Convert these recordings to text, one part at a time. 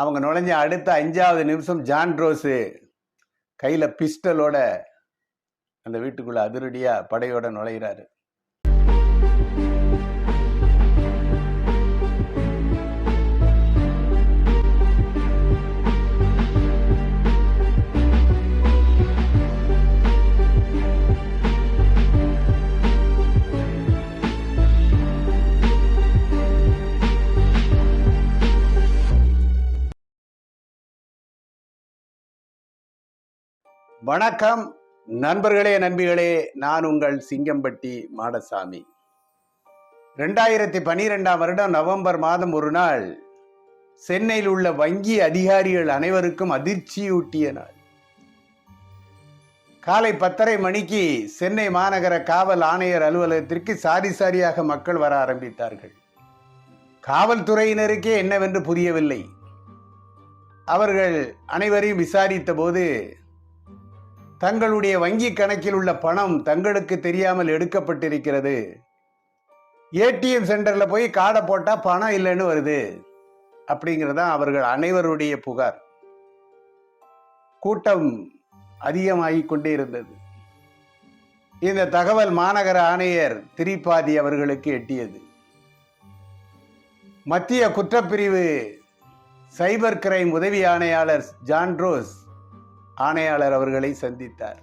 அவங்க நுழைஞ்ச அடுத்த அஞ்சாவது நிமிஷம் ஜான் ரோஸு கையில் பிஸ்டலோட அந்த வீட்டுக்குள்ளே அதிரடியாக படையோட நுழையிறாரு. வணக்கம் நண்பர்களே நண்பிகளே. நான் உங்கள் சிங்கம்பட்டி மாடசாமி. ரெண்டாயிரத்தி பனிரெண்டாம் வருடம் நவம்பர் மாதம் ஒரு நாள் சென்னையில் உள்ள வங்கி அதிகாரிகள் அனைவருக்கும் அதிர்ச்சியூட்டிய நாள். காலை பத்தரை மணிக்கு சென்னை மாநகர காவல் ஆணையர் அலுவலகத்திற்கு சாரி சாரியாக மக்கள் வர ஆரம்பித்தார்கள். காவல்துறையினருக்கே என்னவென்று புரியவில்லை. அவர்கள் அனைவரையும் விசாரித்த போது தங்களுடைய வங்கி கணக்கில் உள்ள பணம் தங்களுக்கு தெரியாமல் எடுக்கப்பட்டிருக்கிறது. ஏடிஎம் சென்டரில் போய் காடை போட்டால் பணம் இல்லைன்னு வருது. அப்படிங்கிறதான் அவர்கள் அனைவருடைய புகார். கூட்டம் அதிகமாகி கொண்டே இருந்தது. இந்த தகவல் மாநகர ஆணையர் திரிபாதி அவர்களுக்கு எட்டியது. மத்திய குற்றப்பிரிவு சைபர் கிரைம் உதவி ஆணையாளர் ஜான்ரோஸ் ஆணையாளர் அவர்களை சந்தித்தார்.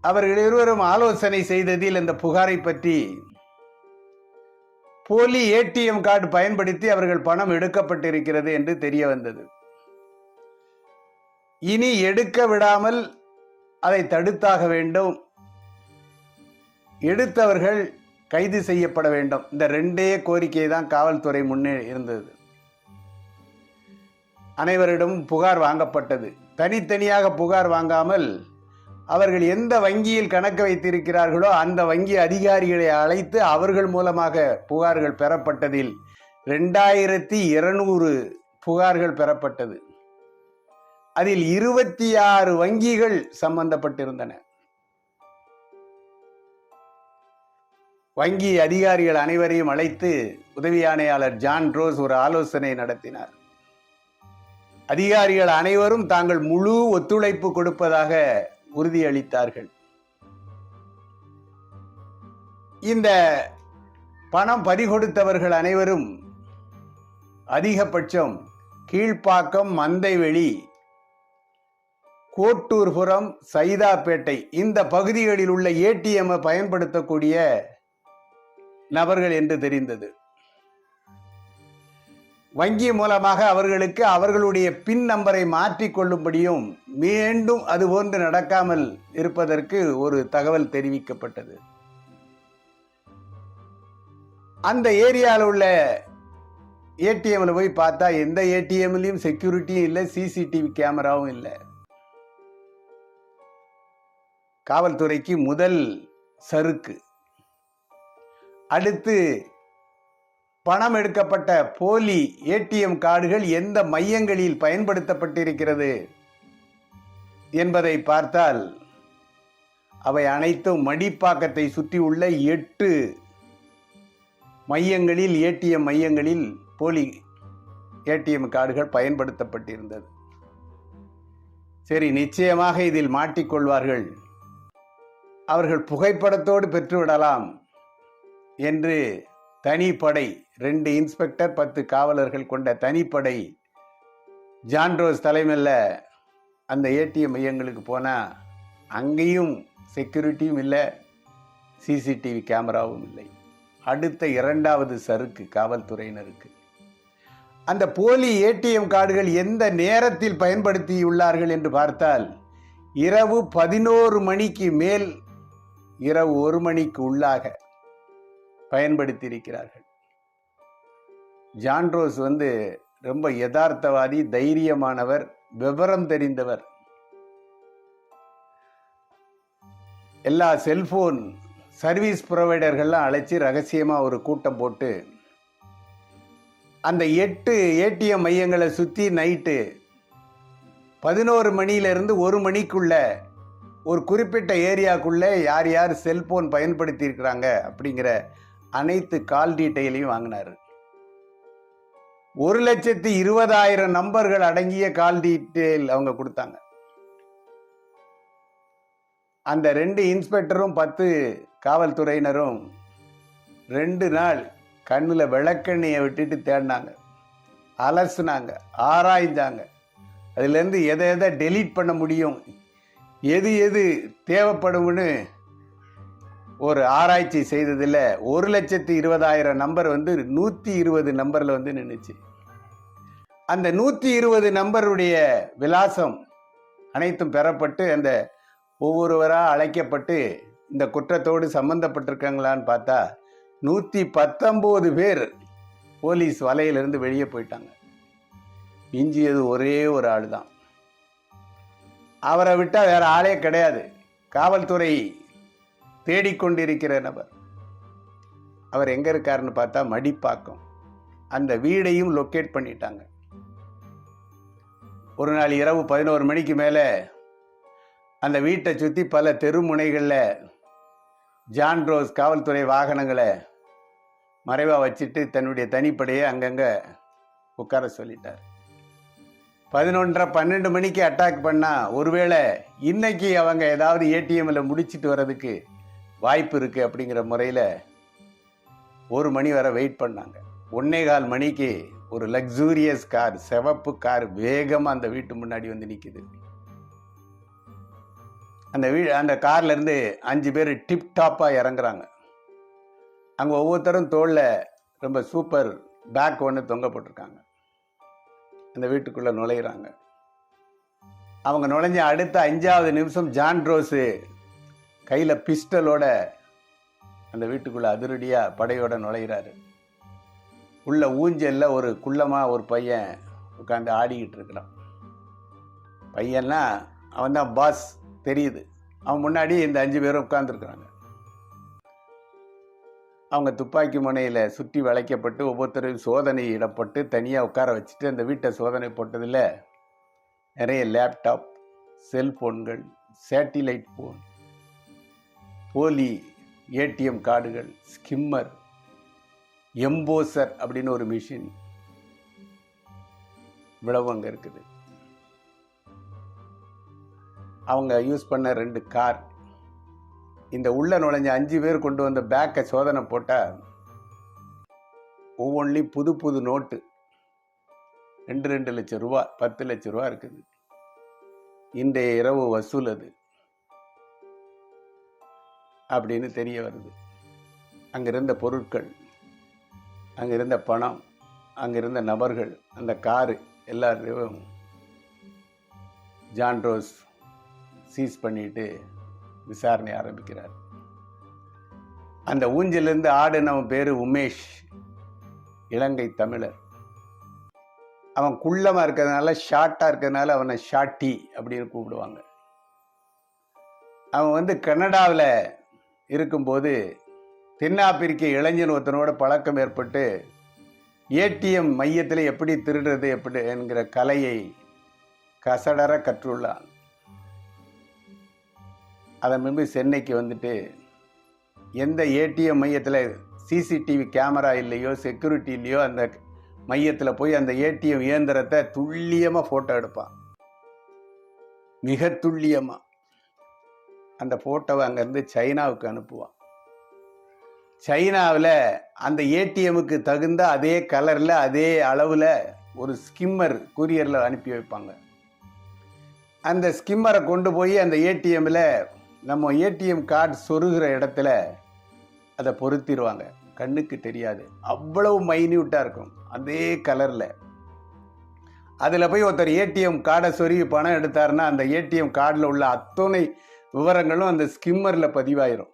அவர்கள் இருவரும் ஆலோசனை செய்ததில் இந்த புகாரை பற்றி போலி ஏடிஎம் கார்டு பயன்படுத்தி அவர்கள் பணம் எடுக்கப்பட்டிருக்கிறது என்று தெரிய வந்தது. இனி எடுக்க விடாமல் அதை தடுத்தாக வேண்டும். எடுத்தவர்கள் கைது செய்யப்பட வேண்டும். இந்த ரெண்டே கோரிக்கை தான் காவல்துறை முன்னே இருந்தது. அனைவரிடமும் புகார் வாங்கப்பட்டது. தனித்தனியாக புகார் வாங்காமல் அவர்கள் எந்த வங்கியில் கணக்கு வைத்திருக்கிறார்களோ அந்த வங்கி அதிகாரிகளை அழைத்து அவர்கள் மூலமாக புகார்கள் பெறப்பட்டதில் ரெண்டாயிரத்தி இருநூறு புகார்கள் பெறப்பட்டது. அதில் இருபத்தி ஆறு வங்கிகள் சம்பந்தப்பட்டிருந்தன. வங்கி அதிகாரிகள் அனைவரையும் அழைத்து உதவி ஆணையாளர் ஜான் ரோஸ் ஒரு ஆலோசனை நடத்தினார். அதிகாரிகள் அனைவரும் தாங்கள் முழு ஒத்துழைப்பு கொடுப்பதாக உறுதியளித்தார்கள். இந்த பணம் பறிகொடுத்தவர்கள் அனைவரும் அதிகபட்சம் கீழ்ப்பாக்கம் மந்தைவெளி கோட்டூர்புரம் சைதாப்பேட்டை இந்த பகுதிகளில் உள்ள ஏடிஎம்மை பயன்படுத்தக்கூடிய நபர்கள் என்று தெரிந்தது. வங்கி மூலமாக அவர்களுக்கு அவர்களுடைய பின் நம்பரை மாற்றிக்கொள்ளும்படியும் மீண்டும் அதுபோன்று நடக்காமல் இருப்பதற்கு ஒரு தகவல் தெரிவிக்கப்பட்டது. அந்த ஏரியாவில் உள்ள ஏடிஎம்ல போய் பார்த்தா எந்த ஏடிஎம்லையும் செக்யூரிட்டியும் இல்லை சிசிடிவி கேமராவும் இல்லை. காவல்துறைக்கு முதல் சறுக்கு. அடுத்து பணம் எடுக்கப்பட்ட போலி ஏடிஎம் கார்டுகள் எந்த மையங்களில் பயன்படுத்தப்பட்டிருக்கிறது என்பதை பார்த்தால் அவை அனைத்தும் மடிப்பாக்கத்தை சுற்றியுள்ள எட்டு மையங்களில் ஏடிஎம் மையங்களில் போலி ஏடிஎம் கார்டுகள் பயன்படுத்தப்பட்டிருந்தது. சரி நிச்சயமாக இதில் மாட்டிக்கொள்வார்கள். அவர்கள் புகைப்படத்தோடு பெற்றுவிடலாம் என்று தனிப்படை. ரெண்டு இன்ஸ்பெக்டர் பத்து காவலர்கள் கொண்ட தனிப்படை. ஜான்ரோஸ் தலைமையில் அந்த ஏடிஎம் மையங்களுக்கு போனால் அங்கேயும் செக்யூரிட்டியும் இல்லை சிசிடிவி கேமராவும் இல்லை. அடுத்த இரண்டாவது சறுக்கு காவல்துறையினருக்கு. அந்த போலி ஏடிஎம் கார்டுகள் எந்த நேரத்தில் பயன்படுத்தியுள்ளார்கள் என்று பார்த்தால் இரவு பதினோரு மணிக்கு மேல் இரவு ஒரு மணிக்கு உள்ளாக பயன்படுத்தியிருக்கிறார்கள். ஜான்ரோஸ் வந்து ரொம்ப யதார்த்தவாதி தைரியமானவர் விவரம் தெரிந்தவர். எல்லா செல்போன் சர்வீஸ் ப்ரொவைடர்கள்லாம் அழைச்சி ரகசியமாக ஒரு கூட்டம் போட்டு அந்த எட்டு ஏடிஎம் மையங்களை சுற்றி நைட்டு பதினோரு மணியிலிருந்து ஒரு மணிக்குள்ள ஒரு குறிப்பிட்ட ஏரியாக்குள்ளே யார் யார் செல்போன் பயன்படுத்தியிருக்கிறாங்க அப்படிங்கிற அனைத்து கால் டீட்டெயிலையும் வாங்கினார். ஒரு லட்சத்தி இருபதாயிரம் நம்பர்கள் அடங்கிய கால் டீட்டெயில் அவங்க கொடுத்தாங்க. அந்த ரெண்டு இன்ஸ்பெக்டரும் பத்து காவல்துறையினரும் ரெண்டு நாள் கண்ணில் விளக்கெண்ணையை விட்டுட்டு தேடினாங்க. அலசுனாங்க ஆராய்ந்தாங்க. அதுலேருந்து எதை எதை டெலீட் பண்ண முடியும் எது எது தேவைப்படும்னு ஒரு ஆராய்ச்சி செய்ததில் ஒரு லட்சத்தி இருபதாயிரம் நம்பர் வந்து நூற்றி இருபது நம்பரில் வந்து நின்றுச்சு அந்த நூற்றி இருபது நம்பருடைய விலாசம் அனைத்தும் பெறப்பட்டு அந்த ஒவ்வொருவராக அழைக்கப்பட்டு இந்த குற்றத்தோடு சம்பந்தப்பட்டிருக்காங்களான்னு பார்த்தா நூற்றி பத்தொம்போது பேர் போலீஸ் வலையிலிருந்து வெளியே போயிட்டாங்க. மிஞ்சியது ஒரே ஒரு ஆள் தான் அவரை விட்டால் வேறு ஆளே கிடையாது. காவல்துறை தேடிக்கொண்டிருக்கிற நபர் அவர் எங்கே இருக்காருன்னு பார்த்தா மடிப்பாக்கம். அந்த வீடையும் லொக்கேட் பண்ணிட்டாங்க. ஒரு நாள் இரவு பதினோரு மணிக்கு மேலே அந்த வீட்டை சுற்றி பல தெருமுனைகளில் ஜான் ரோஸ் காவல்துறை வாகனங்களை மறைவாக வச்சுட்டு தன்னுடைய தனிப்படையை அங்கங்கே உட்கார சொல்லிட்டார். பதினொன்றரை பன்னெண்டு மணிக்கு அட்டாக் பண்ணால் ஒருவேளை இன்னைக்கு அவங்க ஏதாவது ஏடிஎம்மில் முடிச்சிட்டு வர்றதுக்கு வாய்ப்பு இருக்குது அப்படிங்கிற முறையில் ஒரு மணி வரை வெயிட் பண்ணாங்க. ஒன்னே கால் மணிக்கு ஒரு லக்ஸூரியஸ் கார் சிவப்பு கார் வேகமாக அந்த வீட்டு முன்னாடி வந்து நிற்கிது அந்த வீ அந்த கார்லேருந்து அஞ்சு பேர் டிப் டாப்பாக இறங்குறாங்க. அங்கே ஒவ்வொருத்தரும் தோளில் ரொம்ப சூப்பர் பேக் ஒன்று தொங்க போட்டிருக்காங்க. அந்த வீட்டுக்குள்ளே நுழையிறாங்க. அவங்க நுழைஞ்ச அடுத்த அஞ்சாவது நிமிஷம் ஜான் ரோஸு கையில் பிஸ்டலோட அந்த வீட்டுக்குள்ளே அதிரடியாக படையோட நுழையிறாரு. உள்ள ஊஞ்சலில் ஒரு குள்ளமாக ஒரு பையன் உட்காந்து ஆடிக்கிட்டு இருக்கிறான். பையன்னா அவன் தான் பாஸ் தெரியுது. அவன் முன்னாடி இந்த அஞ்சு பேரும் உட்காந்துருக்குறாங்க அவங்க துப்பாக்கி முனையில் சுற்றி வளைக்கப்பட்டு ஒவ்வொருத்தரும் சோதனை இடப்பட்டு தனியாக உட்கார வச்சுட்டு அந்த வீட்டை சோதனை போட்டதில் நிறைய லேப்டாப் செல்ஃபோன்கள் சேட்டிலைட் ஃபோன் போலி ஏடிஎம் கார்டுகள் ஸ்கிம்மர் எம்போசர் அப்படின்னு ஒரு மிஷின் இவ்வளவு அங்கே இருக்குது. அவங்க யூஸ் பண்ண ரெண்டு கார். இந்த உள்ள நுழைஞ்ச அஞ்சு பேர் கொண்டு வந்த பேக்கை சோதனை போட்டால் ஒவ்வொன்றிலையும் புது புது நோட்டு ரெண்டு ரெண்டு லட்சம் ரூபா பத்து லட்சம் ரூபா இருக்குது. இன்றைய இரவு வசூல் அது. அப்படின்னு தெரிய வருது. அங்கிருந்த பொருட்கள் அங்கிருந்த பணம் அங்கிருந்த நபர்கள் அந்த காரு எல்லாரையும் ஜான் ரோஸ் சீஸ் பண்ணிட்டு விசாரணை ஆரம்பிக்கிறார். அந்த ஊஞ்சிலிருந்து நம்ம பேர் உமேஷ் இலங்கை தமிழர். அவன் குள்ளமாக இருக்கிறதுனால ஷார்ட்டாக இருக்கிறதுனால அவனை ஷாட்டி அப்படின்னு கூப்பிடுவாங்க. அவன் வந்து கனடாவில் இருக்கும்போது தென்னாப்பிரிக்க இளைஞன் ஒருத்தனோட பழக்கம் ஏற்பட்டு ஏடிஎம் மையத்தில் எப்படி திருடுறது எப்படி என்கிற கலையை கசடர கற்றுள்ளான். அதன் பின்பு சென்னைக்கு வந்துட்டு எந்த ஏடிஎம் மையத்தில் சிசிடிவி கேமரா இல்லையோ செக்யூரிட்டி இல்லையோ அந்த மையத்தில் போய் அந்த ஏடிஎம் இயந்திரத்தை துல்லியமாக ஃபோட்டோ எடுப்பான். மிக துல்லியமாக அந்த ஃபோட்டோவை அங்கேருந்து சைனாவுக்கு அனுப்புவான். சைனாவில் அந்த ஏடிஎம்முக்கு தகுந்த அதே கலரில் அதே அளவில் ஒரு ஸ்கிம்மர் கூரியரில் அனுப்பி வைப்பாங்க. அந்த ஸ்கிம்மரை கொண்டு போய் அந்த ஏடிஎம்மில் நம்ம ஏடிஎம் கார்டு சொருகிற இடத்துல அதை பொருத்திடுவாங்க. கண்ணுக்கு தெரியாது. அவ்வளவு மைன்யூட்டாக இருக்கும். அதே கலரில். அதில் போய் ஒருத்தர் ஏடிஎம் கார்டை சொருகி பணம் எடுத்தாருன்னா அந்த ஏடிஎம் கார்டில் உள்ள அத்தனை விவரங்களும் அந்த ஸ்கிம்மரில் பதிவாயிரும்.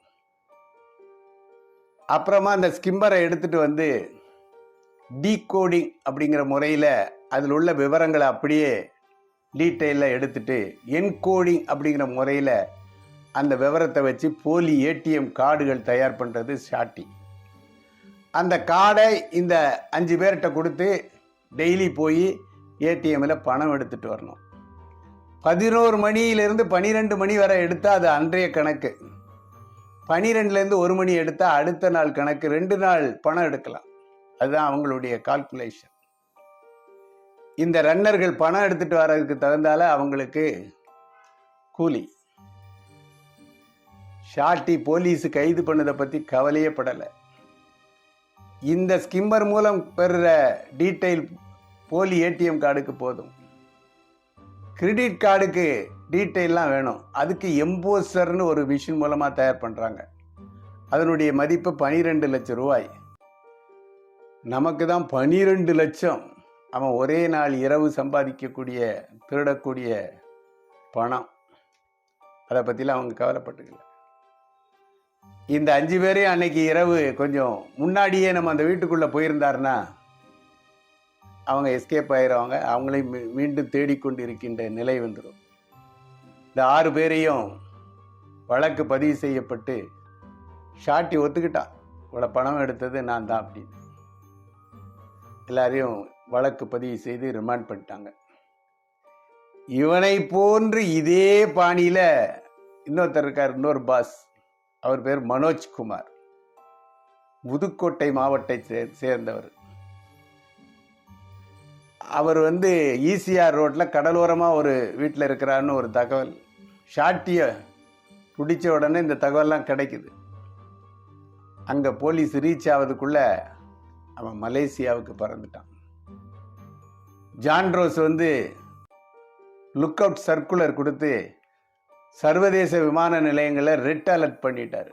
அப்புறமா அந்த ஸ்கிம்மரை எடுத்துட்டு வந்து டீகோடிங் அப்படிங்கிற முறையில் அதில் உள்ள விவரங்களை அப்படியே டீட்டெயிலில் எடுத்துட்டு என்கோடிங் அப்படிங்கிற முறையில் அந்த விவரத்தை வச்சு போலி ஏடிஎம் கார்டுகள் தயார் பண்ணுறது ஷாட்டி. அந்த கார்டை இந்த அஞ்சு பேர்கிட்ட கொடுத்து டெய்லி போய் ஏடிஎம்மில் பணம் எடுத்துட்டு வரணும். பதினோரு மணியிலிருந்து பனிரெண்டு மணி வரை எடுத்தால் அது அன்றைய கணக்கு. பனிரெண்டுலேருந்து ஒரு மணி எடுத்தால் அடுத்த நாள் கணக்கு. ரெண்டு நாள் பணம் எடுக்கலாம். அதுதான் அவங்களுடைய கால்குலேஷன் இந்த ரன்னர்கள் பணம் எடுத்துட்டு வர்றதுக்கு தகுந்தால அவங்களுக்கு கூலி. ஷாட்டி போலீஸு கைது பண்ணதை பற்றி கவலையே படலை. இந்த ஸ்கிம்மர் மூலம் பெறுற டீட்டெயில் போலி ஏடிஎம் கார்டுக்கு போதும். கிரெடிட் கார்டுக்கு டீட்டெயிலாம் வேணும். அதுக்கு எம்போசர்னு ஒரு மிஷின் மூலமாக தயார் பண்ணுறாங்க அதனுடைய மதிப்பு பனிரெண்டு லட்சம் ரூபாய். நமக்கு தான் பனிரெண்டு லட்சம். அவன் ஒரே நாள் இரவு சம்பாதிக்கக்கூடிய திருடக்கூடிய பணம். அதை பற்றிலாம் அவங்க கவலைப்பட்டுக்கல. இந்த அஞ்சு பேரையும் அன்னைக்கு இரவு கொஞ்சம் முன்னாடியே நம்ம அந்த வீட்டுக்குள்ளே போயிருந்தாருன்னா அவங்க எஸ்கேப் ஆயிடுவாங்க அவங்களையும் மீ- மீண்டும் தேடிக்கொண்டு இருக்கின்ற நிலை வந்துடும் இந்த ஆறு பேரையும் வழக்கு பதிவு செய்யப்பட்டு ஷாட்டி ஒத்துக்கிட்டான் இவ்வளோ பணம் எடுத்தது நான் தான் அப்படின்னு. எல்லாரையும் வழக்கு பதிவு செய்து ரிமாண்ட் பண்ணிட்டாங்க. இவனை போன்று இதே பாணியில் இன்னொருத்தர் இருக்கார் இன்னொரு பாஸ் அவர் பேர் மனோஜ் குமார் புதுக்கோட்டை மாவட்டத்தை சேர்ந்தவர். அவர் வந்து ஈசிஆர் ரோட்டில் கடலோரமாக ஒரு வீட்டில் இருக்கிறாருன்னு ஒரு தகவல். ஷாட்டியை பிடிச்ச உடனே இந்த தகவல்லாம் கிடைக்குது. அங்கே போலீஸ் ரீச் ஆவதுக்குள்ள அவன் மலேசியாவுக்கு பறந்துட்டான். ஜான்ரோஸ் வந்து லுக் அவுட் சர்க்குலர் கொடுத்து சர்வதேச விமான நிலையங்களை ரெட் அலர்ட் பண்ணிட்டார்.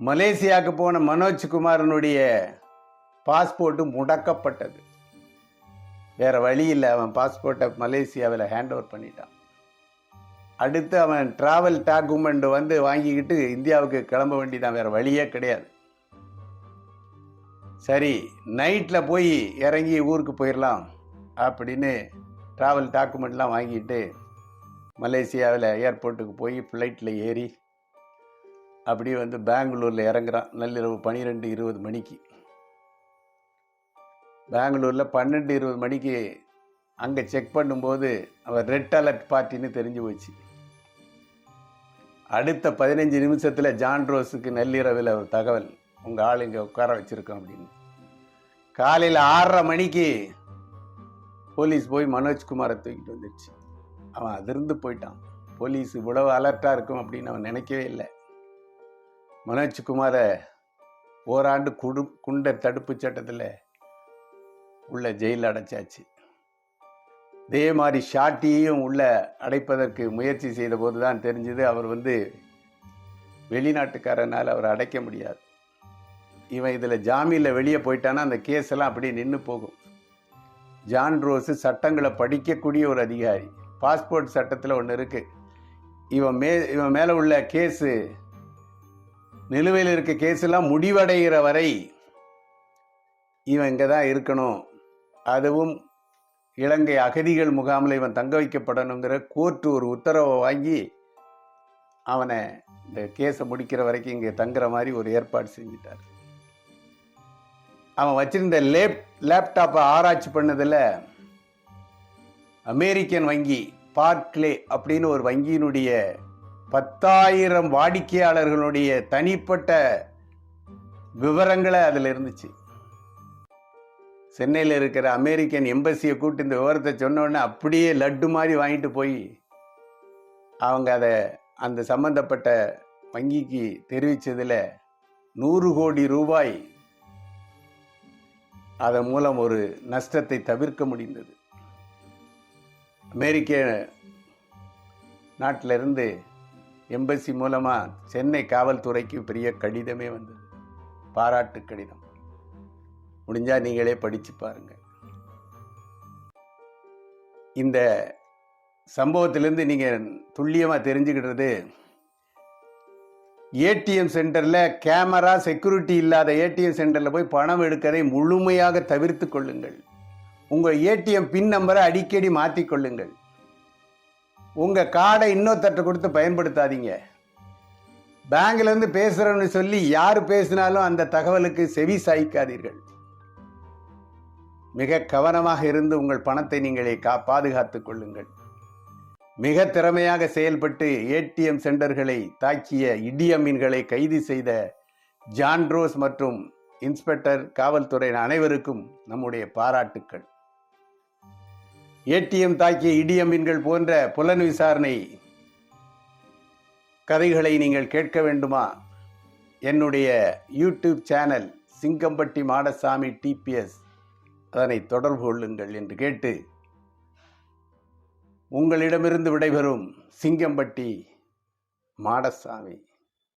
மலேசியாவுக்கு போன மனோஜ் குமாரனுடைய பாஸ்போர்ட்டு முடக்கப்பட்டது. வேறு வழி இல்லை. அவன் பாஸ்போர்ட்டை மலேசியாவில் ஹேண்ட் ஓவர் பண்ணிட்டான். அடுத்து அவன் ட்ராவல் டாக்குமெண்ட் வந்து வாங்கிக்கிட்டு இந்தியாவுக்கு கிளம்ப வேண்டியதான் வேறு வழியே கிடையாது. சரி நைட்டில் போய் இறங்கி ஊருக்கு போயிடலாம் அப்படின்னு ட்ராவல் டாக்குமெண்ட்லாம் வாங்கிட்டு மலேசியாவில் ஏர்போர்ட்டுக்கு போய் ஃப்ளைட்டில் ஏறி அப்படியே வந்து பெங்களூரில் இறங்குறான். நள்ளிரவு பன்னிரெண்டு இருபது மணிக்கு. பெங்களூரில் பன்னெண்டு இருபது மணிக்கு அங்கே செக் பண்ணும்போது அவர் ரெட் அலர்ட் பார்ட்டின்னு தெரிஞ்சு போச்சு. அடுத்த பதினஞ்சு நிமிஷத்தில் ஜான் ரோஸுக்கு நள்ளிரவில் ஒரு தகவல் உங்கள் ஆள் இங்கே உட்கார வச்சுருக்கோம் அப்படின்னு. காலையில் ஆறரை மணிக்கு போலீஸ் போய் மனோஜ்குமாரை தூக்கிட்டு வந்துடுச்சு அவன் அதிர்ந்து போயிட்டான். போலீஸ் இவ்வளவு அலர்ட்டாக இருக்கும் அப்படின்னு அவன் நினைக்கவே இல்லை. மனோஜ்குமாரை ஓராண்டு குடு குண்டர் தடுப்பு சட்டத்தில் உள்ள ஜெயிலில் அடைச்சாச்சு. இதே மாதிரி ஷாட்டியையும் உள்ள அடைப்பதற்கு முயற்சி செய்த போது தான் தெரிஞ்சது அவர் வந்து வெளிநாட்டுக்காரனால் அவர் அடைக்க முடியாது. இவன் இதில் ஜாமீனில் வெளியே போயிட்டானா அந்த கேஸ் எல்லாம் அப்படியே நின்று போகும். ஜான் ரோஸு சட்டங்களை படிக்கக்கூடிய ஒரு அதிகாரி. பாஸ்போர்ட் சட்டத்தில் ஒன்று இருக்குது இவன் மே இவன் மேலே உள்ள கேஸு நிலுவையில் இருக்க கேஸெல்லாம் முடிவடைகிற வரை இவன் இங்கே தான் இருக்கணும். அதுவும் இலங்கை அகதிகள் முகாமில் இவன் தங்க வைக்கப்படணுங்கிற கோர்ட்டு ஒரு உத்தரவை வாங்கி அவனை இந்த கேஸை முடிக்கிற வரைக்கும் இங்கே தங்குற மாதிரி ஒரு ஏற்பாடு செஞ்சிட்டார். அவன் வச்சிருந்த லேப் லேப்டாப்பை ஆராய்ச்சி பண்ணதில் அமெரிக்கன் வங்கி பார்க்லே அப்படின்னு ஒரு வங்கியினுடைய பத்தாயிரம் வாடிக்கையாளர்களுடைய தனிப்பட்ட விவரங்களை அதில் இருந்துச்சு. சென்னையில் இருக்கிற அமெரிக்கன் எம்பசியை கூப்பிட்டு இந்த விவரத்தை சொன்னோடனே அப்படியே லட்டு மாதிரி வாங்கிட்டு போய் அவங்க அதை அந்த சம்மந்தப்பட்ட வங்கிக்கு தெரிவித்ததில் நூறு கோடி ரூபாய் அதன் மூலம் ஒரு நஷ்டத்தை தவிர்க்க முடிந்தது. அமெரிக்க நாட்டிலிருந்து எம்பசி மூலமாக சென்னை காவல்துறைக்கு பெரிய கடிதமே வந்தது. பாராட்டு கடிதம். முடிஞ்சால் நீங்களே படித்து பாருங்கள் இந்த சம்பவத்திலேருந்து நீங்கள் துல்லியமாக தெரிஞ்சுக்கிட்டது ஏடிஎம் சென்டரில் கேமரா செக்யூரிட்டி இல்லாத ஏடிஎம் சென்டரில் போய் பணம் எடுக்கதை முழுமையாக தவிர்த்து கொள்ளுங்கள். உங்கள் ஏடிஎம் பின் நம்பரை அடிக்கடி மாற்றிக் கொள்ளுங்கள். உங்கள் கார்டை இன்னொருத்தட்டை கொடுத்து பயன்படுத்தாதீங்க. பேங்க்லேருந்து பேசுகிறோன்னு சொல்லி யார் பேசினாலும் அந்த தகவலுக்கு செவி சாய்க்காதீர்கள். மிக கவனமாக இருந்து உங்கள் பணத்தை நீங்களே கா பாதுகாத்துக் கொள்ளுங்கள். மிக திறமையாக செயல்பட்டு ஏடிஎம் சென்டர்களை தாக்கிய இடியமீன்களை கைது செய்த ஜான்ரோஸ் மற்றும் இன்ஸ்பெக்டர் காவல்துறையின் அனைவருக்கும் நம்முடைய பாராட்டுக்கள். ஏடிஎம் தாக்கிய இடியமீன்கள் போன்ற புலன் விசாரணை கதைகளை நீங்கள் கேட்க வேண்டுமா? என்னுடைய YouTube channel Singampatti Madasamy DPS அதனை தொடர்பு கொள்ளுங்கள் என்று கேட்டு உங்களிடமிருந்து விடைபெறும் சிங்கம்பட்டி மாடசாமி.